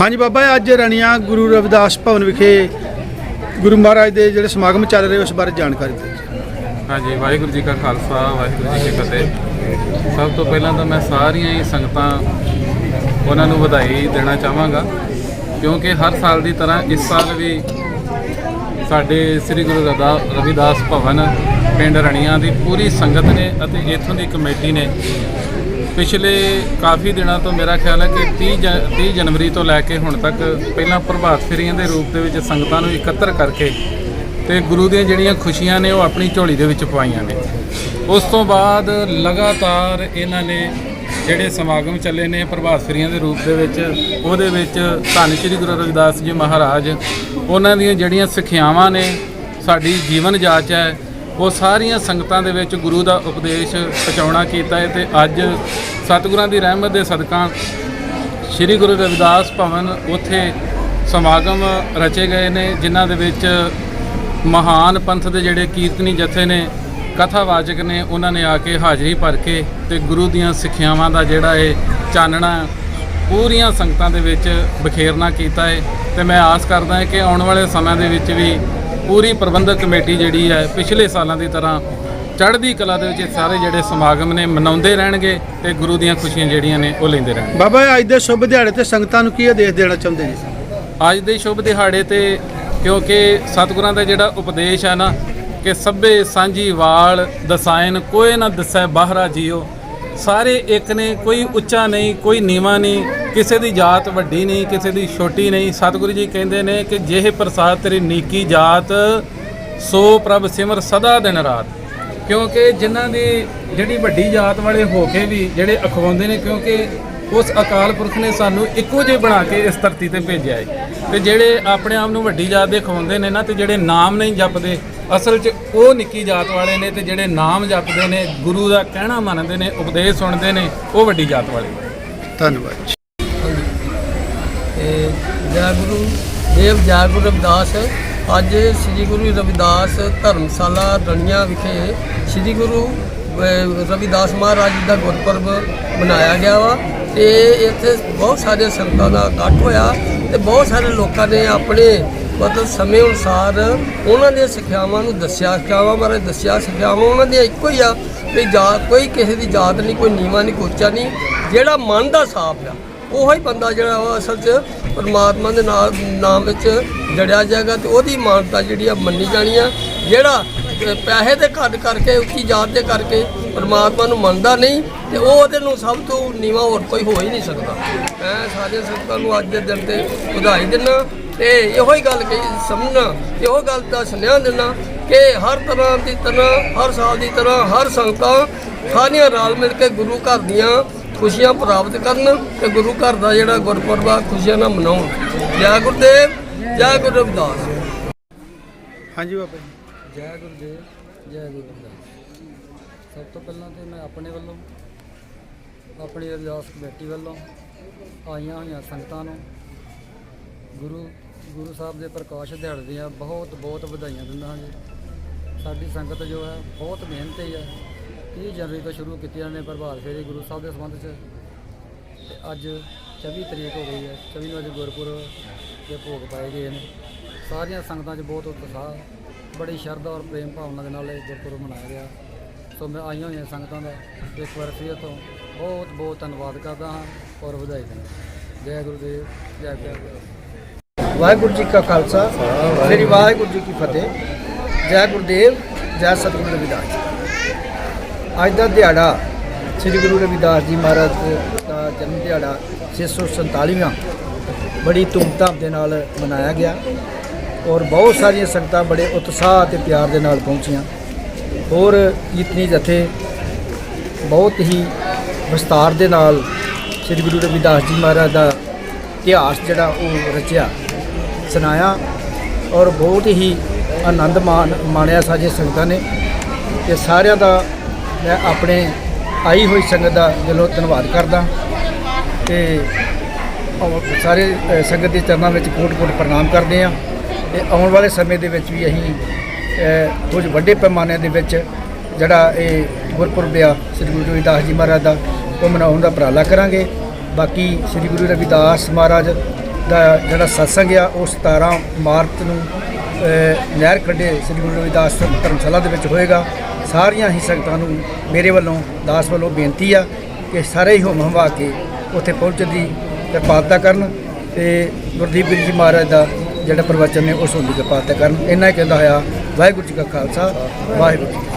ਹਾਂਜੀ ਬਾਬਾ ਅੱਜ ਰਣੀਆਂ ਗੁਰੂ ਰਵਿਦਾਸ ਭਵਨ ਵਿਖੇ ਗੁਰੂ ਮਹਾਰਾਜ ਦੇ ਜਿਹੜੇ ਸਮਾਗਮ ਚੱਲ ਰਹੇ, ਉਸ ਬਾਰੇ ਜਾਣਕਾਰੀ ਦਿਓ। ਹਾਂਜੀ, ਵਾਹਿਗੁਰੂ ਜੀ ਕਾ ਖਾਲਸਾ, ਵਾਹਿਗੁਰੂ ਜੀ ਕੀ ਫਤਿਹ। ਸਭ ਤੋਂ ਪਹਿਲਾਂ ਤਾਂ ਮੈਂ ਸਾਰੀਆਂ ਹੀ ਸੰਗਤਾਂ ਉਹਨਾਂ ਨੂੰ ਵਧਾਈ ਦੇਣਾ ਚਾਹਾਂਗਾ, ਕਿਉਂਕਿ ਹਰ ਸਾਲ ਦੀ ਤਰ੍ਹਾਂ ਇਸ ਸਾਲ ਵੀ ਸਾਡੇ ਸ੍ਰੀ ਗੁਰੂ ਰਦਾ- ਰਵਿਦਾਸ ਭਵਨ, ਪਿੰਡ ਰਣੀਆਂ ਦੀ ਪੂਰੀ ਸੰਗਤ ਨੇ ਅਤੇ ਇੱਥੋਂ ਦੀ ਕਮੇਟੀ ਨੇ ਪਿਛਲੇ ਕਾਫੀ ਦਿਨਾਂ ਤੋਂ ਮੇਰਾ ਖਿਆਲ ਹੈ ਕਿ 30 ਜ- 30 ਜਨਵਰੀ ਤੋਂ ਲੈ ਕੇ ਹੁਣ ਤੱਕ ਪਹਿਲਾਂ ਪ੍ਰਭਾਤ ਫੇਰੀਆਂ ਦੇ ਰੂਪ ਦੇ ਵਿੱਚ ਸੰਗਤਾਂ ਨੂੰ ਇਕੱਤਰ ਕਰਕੇ ਤੇ ਗੁਰੂ ਦੀਆਂ ਜਿਹੜੀਆਂ ਖੁਸ਼ੀਆਂ ਨੇ ਉਹ ਆਪਣੀ ਝੋਲੀ ਦੇ ਵਿੱਚ ਪਾਈਆਂ ਨੇ। ਉਸ ਤੋਂ ਬਾਅਦ ਲਗਾਤਾਰ ਇਹਨਾਂ ਨੇ ਜਿਹੜੇ ਸਮਾਗਮ ਚੱਲੇ ਨੇ ਪ੍ਰਭਾਸ਼ਰੀਆਂ ਦੇ ਰੂਪ ਦੇ ਵਿੱਚ, ਉਹਦੇ ਵਿੱਚ ਧੰਨ ਸ਼੍ਰੀ ਗੁਰੂ ਰਵਿਦਾਸ ਜੀ ਮਹਾਰਾਜ, ਉਹਨਾਂ ਦੀਆਂ ਜਿਹੜੀਆਂ ਸਿੱਖਿਆਵਾਂ ਨੇ, ਸਾਡੀ ਜੀਵਨ ਜਾਚ ਹੈ, ਉਹ ਸਾਰੀਆਂ ਸੰਗਤਾਂ ਦੇ ਵਿੱਚ ਗੁਰੂ ਦਾ ਉਪਦੇਸ਼ ਪਹੁੰਚਾਉਣਾ ਕੀਤਾ ਹੈ ਤੇ ਅੱਜ ਸਤਿਗੁਰਾਂ ਦੀ ਰਹਿਮਤ ਦੇ ਸਦਕਾ ਸ੍ਰੀ ਗੁਰੂ ਰਵਿਦਾਸ ਭਵਨ ਉੱਥੇ ਸਮਾਗਮ ਰਚੇ ਗਏ ਨੇ, ਜਿਨ੍ਹਾਂ ਦੇ ਵਿੱਚ ਮਹਾਨ ਪੰਥ ਦੇ ਜਿਹੜੇ ਕੀਰਤਨੀ ਜਥੇ ਨੇ ਕਥਾਵਾਚਕ ਨੇ ਉਹਨਾਂ ਨੇ ਆ ਕੇ ਹਾਜ਼ਰੀ ਭਰ ਕੇ ਤੇ ਗੁਰੂ ਦੀਆਂ ਸਿੱਖਿਆਵਾਂ ਦਾ ਜਿਹੜਾ ਇਹ ਚਾਨਣਾ ਪੂਰੀਆਂ ਸੰਗਤਾਂ ਦੇ ਵਿੱਚ ਬਖੇਰਨਾ ਕੀਤਾ ਹੈ ਤੇ ਮੈਂ ਆਸ ਕਰਦਾ ਹਾਂ ਕਿ ਆਉਣ ਵਾਲੇ ਸਮੇਂ ਦੇ ਵਿੱਚ ਵੀ ਪੂਰੀ ਪ੍ਰਬੰਧਕ ਕਮੇਟੀ ਜਿਹੜੀ ਹੈ ਪਿਛਲੇ ਸਾਲਾਂ ਦੀ ਤਰ੍ਹਾਂ ਚੜ੍ਹਦੀ ਕਲਾ ਦੇ ਵਿੱਚ ਇਹ ਸਾਰੇ ਜਿਹੜੇ ਸਮਾਗਮ ਨੇ ਮਨਾਉਂਦੇ ਰਹਿਣਗੇ ਤੇ ਗੁਰੂ ਦੀਆਂ ਖੁਸ਼ੀਆਂ ਜਿਹੜੀਆਂ ਨੇ ਉਹ ਲੈਂਦੇ ਰਹਿਣਗੇ। ਬਾਬਾ ਅੱਜ ਦੇ ਸ਼ੁਭ ਦਿਹਾੜੇ ਤੇ ਸੰਗਤਾਂ ਨੂੰ ਕੀ ਆਦੇਸ਼ ਦੇਣਾ ਚਾਹੁੰਦੇ ਜੀ ਅੱਜ ਦੇ ਸ਼ੁਭ ਦਿਹਾੜੇ ਤੇ ਕਿਉਂਕਿ ਸਤਿਗੁਰਾਂ ਦਾ ਜਿਹੜਾ ਉਪਦੇਸ਼ ਹੈ ਨਾ ਕਿ ਸਭੇ ਸਾਂਝੀ ਵਾਲ ਦਸਾਇਨ, ਕੋਈ ਨਾ ਦਸੈ ਬਾਹਰਾ ਜੀਓ। ਸਾਰੇ ਇੱਕ ਨੇ, ਕੋਈ ਉੱਚਾ ਨਹੀਂ, ਕੋਈ ਨੀਵਾਂ ਨਹੀਂ, ਕਿਸੇ ਦੀ ਜਾਤ ਵੱਡੀ ਨਹੀਂ, ਕਿਸੇ ਦੀ ਛੋਟੀ ਨਹੀਂ। ਸਤਿਗੁਰੂ ਜੀ ਕਹਿੰਦੇ ਨੇ ਕਿ ਜਿਹੇ ਪ੍ਰਸਾਦ ਤੇਰੀ ਨੀਕੀ ਜਾਤ, ਸੋ ਪ੍ਰਭ ਸਿਮਰ ਸਦਾ ਦਿਨ ਰਾਤ। ਕਿਉਂਕਿ ਜਿਨ੍ਹਾਂ ਦੀ ਜਿਹੜੀ ਵੱਡੀ ਜਾਤ ਵਾਲੇ ਹੋ ਕੇ ਵੀ ਜਿਹੜੇ ਅਖਵਾਉਂਦੇ ਨੇ, ਕਿਉਂਕਿ ਉਸ ਅਕਾਲ ਪੁਰਖ ਨੇ ਸਾਨੂੰ ਇੱਕੋ ਜਿਹੇ ਬਣਾ ਕੇ ਇਸ ਧਰਤੀ ਤੇ ਭੇਜਿਆ ਹੈ ਤੇ ਜਿਹੜੇ ਆਪਣੇ ਆਪ ਨੂੰ ਵੱਡੀ ਜਾਤ ਦੇ ਖਵਾਉਂਦੇ ਨੇ ਨਾ ਤੇ ਜਿਹੜੇ ਨਾਮ ਨਹੀਂ ਜਪਦੇ ਅਸਲ 'ਚ ਉਹ ਨਿੱਕੀ ਜਾਤ ਵਾਲੇ ਨੇ ਤੇ ਜਿਹੜੇ ਨਾਮ ਜਪਦੇ ਨੇ ਗੁਰੂ ਦਾ ਕਹਿਣਾ ਮੰਨਦੇ ਨੇ ਉਪਦੇਸ਼ ਸੁਣਦੇ ਨੇ ਉਹ ਵੱਡੀ ਜਾਤ ਵਾਲੇ ਨੇ ਧੰਨਵਾਦ ਜੀ। ਗੁਰੂ ਦੇਵ ਜੈ ਗੁਰੂ ਰਵਿਦਾਸ ਅੱਜ ਸ੍ਰੀ ਗੁਰੂ ਰਵਿਦਾਸ ਧਰਮਸ਼ਾਲਾ ਰਣੀਆਂ ਵਿਖੇ ਸ੍ਰੀ ਗੁਰੂ ਰਵਿਦਾਸ ਮਹਾਰਾਜ ਜੀ ਦਾ ਗੁਰਪੁਰਬ ਮਨਾਇਆ ਗਿਆ ਵਾ ਤੇ ਇੱਥੇ ਬਹੁਤ ਸਾਰੇ ਸੰਗਤਾਂ ਦਾ ਇਕੱਠ ਹੋਇਆ ਤੇ ਬਹੁਤ ਸਾਰੇ ਲੋਕਾਂ ਨੇ ਆਪਣੇ ਮਤਲਬ ਸਮੇਂ ਅਨੁਸਾਰ ਉਹਨਾਂ ਦੀਆਂ ਸਿੱਖਿਆਵਾਂ ਨੂੰ ਦੱਸਿਆ ਸਿੱਖਿਆਵਾਂ ਬਾਰੇ ਦੱਸਿਆ ਸਿੱਖਿਆਵਾਂ ਉਹਨਾਂ ਦੀਆਂ ਇੱਕੋ ਹੀ ਆ ਵੀ ਜਾਤ ਕੋਈ ਕਿਸੇ ਦੀ ਜਾਤ ਨਹੀਂ, ਕੋਈ ਨੀਵਾਂ ਨਹੀਂ, ਕੋਈ ਨਹੀਂ, ਜਿਹੜਾ ਮਨ ਦਾ ਸਾਫ਼ ਆ, ਉਹ ਹੀ ਬੰਦਾ ਜਿਹੜਾ ਵਾ ਅਸਲ 'ਚ ਪਰਮਾਤਮਾ ਦੇ ਨਾਲ ਨਾਮ ਵਿੱਚ ਜੜਿਆ ਜਾਏਗਾ ਤੇ ਉਹਦੀ ਮਾਨਤਾ ਜਿਹੜੀ ਆ ਮੰਨੀ ਜਾਣੀ ਆ, ਜਿਹੜਾ ਪੈਸੇ ਦੇ ਘੱਟ ਕਰਕੇ, ਉੱਚੀ ਜਾਤ ਦੇ ਕਰਕੇ ਪਰਮਾਤਮਾ ਨੂੰ ਮੰਨਦਾ ਨਹੀਂ ਤੇ ਉਹ ਉਹਦੇ ਨੂੰ ਸਭ ਤੋਂ ਨੀਵਾ ਹੋਰ ਕੋਈ ਹੋ ਹੀ ਨਹੀਂ ਸਕਦਾ। ਮੈਂ ਸਾਰੇ ਸੰਗਤਾਂ ਨੂੰ ਅੱਜ ਦੇ ਦਿਨ ਤੇ ਵਧਾਈ ਦਿੰਦਾ ਤੇ ਇਹੋ ਹੀ ਗੱਲ ਕਹੀ ਸਮਝਣਾ ਇਹੋ ਗੱਲ ਦਾ ਸੁਨੇਹਾ ਦਿੰਦਾ ਕਿ ਹਰ ਤਰ੍ਹਾਂ ਦੀ ਤਰ੍ਹਾਂ, ਹਰ ਸਾਲ ਦੀ ਤਰ੍ਹਾਂ, ਹਰ ਸੰਗਤਾਂ ਸਾਰੀਆਂ ਰਲ ਮਿਲ ਕੇ ਗੁਰੂ ਘਰ ਦੀਆਂ ਖੁਸ਼ੀਆਂ ਪ੍ਰਾਪਤ ਕਰਨ ਤੇ ਗੁਰੂ ਘਰ ਦਾ ਜਿਹੜਾ ਗੁਰਪੁਰਬ ਆ, ਖੁਸ਼ੀਆਂ ਨਾਲ ਮਨਾਉਣ। ਜੈ ਗੁਰਦੇਵ, ਜੈ ਗੁਰੂ ਰਵਿਦਾਸ। ਹਾਂਜੀ ਬਾਬਾ ਜੀ। ਜੈ ਗੁਰਦੇਵ, ਜੈ ਗੁਰੂ ਸਭ ਤੋਂ ਪਹਿਲਾਂ ਤੇ ਮੈਂ ਆਪਣੇ ਵੱਲੋਂ, ਆਪਣੀ ਅਰਦਾਸ ਕਮੇਟੀ ਵੱਲੋਂ ਆਈਆਂ ਹੋਈਆਂ ਸੰਗਤਾਂ ਨੂੰ ਗੁਰੂ ਗੁਰੂ ਸਾਹਿਬ ਦੇ ਪ੍ਰਕਾਸ਼ ਦਿਹਾੜੇ ਦੀਆਂ ਬਹੁਤ ਬਹੁਤ ਵਧਾਈਆਂ ਦਿੰਦਾ ਹਾਂ ਜੀ। ਸਾਡੀ ਸੰਗਤ ਜੋ ਹੈ, ਬਹੁਤ ਮਿਹਨਤੀ ਹੈ। 30 ਜਨਵਰੀ ਤੋਂ ਸ਼ੁਰੂ ਕੀਤੀਆਂ ਨੇ ਪ੍ਰਭਾਤ ਫੇਰੀ ਗੁਰੂ ਸਾਹਿਬ ਦੇ ਸੰਬੰਧ 'ਚ। ਤੇ ਅੱਜ 24 ਤਰੀਕ ਹੋ ਗਈ ਹੈ। 24 ਨੂੰ ਅੱਜ ਗੁਰਪੁਰਬ ਦੇ ਭੋਗ ਪਾਏ ਗਏ ਨੇ। ਸਾਰੀਆਂ ਸੰਗਤਾਂ 'ਚ ਬਹੁਤ ਉਤਸ਼ਾਹ ਬੜੀ ਸ਼ਰਧਾ ਔਰ ਪ੍ਰੇਮ ਭਾਵਨਾ ਦੇ ਨਾਲ ਇਹ ਗੁਰਪੁਰਬ ਮਨਾਇਆ ਗਿਆ। ਸੋ ਮੈਂ ਆਈਆਂ ਹੋਈਆਂ ਸੰਗਤਾਂ ਦਾ ਇੱਕ ਵਾਰ ਫਿਰ ਤੋਂ ਬਹੁਤ ਬਹੁਤ ਧੰਨਵਾਦ ਕਰਦਾ ਹਾਂ ਔਰ ਵਧਾਈ ਦਿੰਦਾ ਜੈ ਗੁਰਦੇਵ, ਜੈ ਗੁਰੂ ਵਾਹਿਗੁਰੂ ਜੀ ਕਾ ਖਾਲਸਾ, ਸ੍ਰੀ ਵਾਹਿਗੁਰੂ ਜੀ ਕੀ ਫਤਿਹ। ਜੈ ਗੁਰਦੇਵ, ਜੈ ਸਤਿਗੁਰੂ ਰਵਿਦਾਸ ਅੱਜ ਦਾ ਦਿਹਾੜਾ ਸ੍ਰੀ ਗੁਰੂ ਰਵਿਦਾਸ ਜੀ ਮਹਾਰਾਜ ਦਾ ਜਨਮ ਦਿਹਾੜਾ 647ਵਾਂ ਬੜੀ ਧੂਮਧਾਮ ਦੇ ਨਾਲ ਮਨਾਇਆ ਗਿਆ। ਔਰ ਬਹੁਤ ਸਾਰੀਆਂ ਸੰਗਤਾਂ ਬੜੇ ਉਤਸ਼ਾਹ ਤੇ ਪਿਆਰ ਦੇ ਨਾਲ ਪਹੁੰਚੀਆਂ। ਹੋਰ ਕੀਰਤਨੀ ਜਥੇ ਬਹੁਤ ਹੀ ਵਿਸਤਾਰ ਦੇ ਨਾਲ ਸ੍ਰੀ ਗੁਰੂ ਰਵਿਦਾਸ ਜੀ ਮਹਾਰਾਜ ਦਾ ਇਤਿਹਾਸ ਜਿਹੜਾ ਉਹ ਰਚਿਆ, ਸੁਣਾਇਆ ਔਰ ਬਹੁਤ ਹੀ ਆਨੰਦ ਮਾਣ ਮਾਣਿਆ ਸਾਜੇ ਸੰਗਤਾਂ ਨੇ। ਤੇ ਸਾਰਿਆਂ ਦਾ ਮੈਂ ਆਪਣੇ ਆਈ ਹੋਈ ਸੰਗਤ ਦਾ ਦਿਲੋਂ ਧੰਨਵਾਦ ਕਰਦਾ। ਤੇ ਸਾਰੇ ਸੰਗਤ ਦੇ ਚਰਨਾਂ ਵਿੱਚ ਕੋਟ-ਕੋਟ ਪ੍ਰਣਾਮ ਕਰਦੇ ਆ ਤੇ ਆਉਣ ਵਾਲੇ ਸਮੇਂ ਦੇ ਵਿੱਚ ਵੀ ਅਸੀਂ ਕੁਝ ਵੱਡੇ ਪੈਮਾਨੇ ਦੇ ਵਿੱਚ ਜਿਹੜਾ ਇਹ ਗੁਰਪੁਰਬ ਆ, ਸ੍ਰੀ ਗੁਰੂ ਰਵਿਦਾਸ ਜੀ ਮਹਾਰਾਜ ਦਾ, ਉਹ ਮਨਾਉਣ ਦਾ ਉਪਰਾਲਾ ਕਰਾਂਗੇ। ਬਾਕੀ ਸ੍ਰੀ ਗੁਰੂ ਰਵਿਦਾਸ ਮਹਾਰਾਜ ਦਾ ਜਿਹੜਾ ਸਤਸੰਗ ਆ, ਉਹ 17 ਮਾਰਚ ਨੂੰ ਨਹਿਰ ਖੱਡੇ ਸ੍ਰੀ ਗੁਰੂ ਰਵਿਦਾਸ ਧਰਮਸ਼ਾਲਾ ਦੇ ਵਿੱਚ ਹੋਏਗਾ। ਸਾਰੀਆਂ ਹੀ ਸੰਗਤਾਂ ਨੂੰ ਮੇਰੇ ਵੱਲੋਂ, ਦਾਸ ਵੱਲੋਂ ਬੇਨਤੀ ਆ ਕਿ ਸਾਰੇ ਹੀ ਹੋਮ ਹਵਾ ਕੇ ਉੱਥੇ ਪਹੁੰਚਣ ਦੀ ਕਿਰਪਾਲਤਾ ਕਰਨ ਤੇ ਗੁਰਦੀਪ ਜੀ ਮਹਾਰਾਜ ਦਾ ਜਿਹੜਾ ਪ੍ਰਵਚਨ ਨੇ ਉਹ ਨੂੰ ਦੀ ਕਿਰਪਾਲਤਾ ਕਰਨ। ਇੰਨਾ ਹੀ ਕਹਿੰਦਾ ਹੋਇਆ, ਵਾਹਿਗੁਰੂ ਜੀ ਕਾ ਖਾਲਸਾ, ਵਾਹਿਗੁਰੂ ਜੀ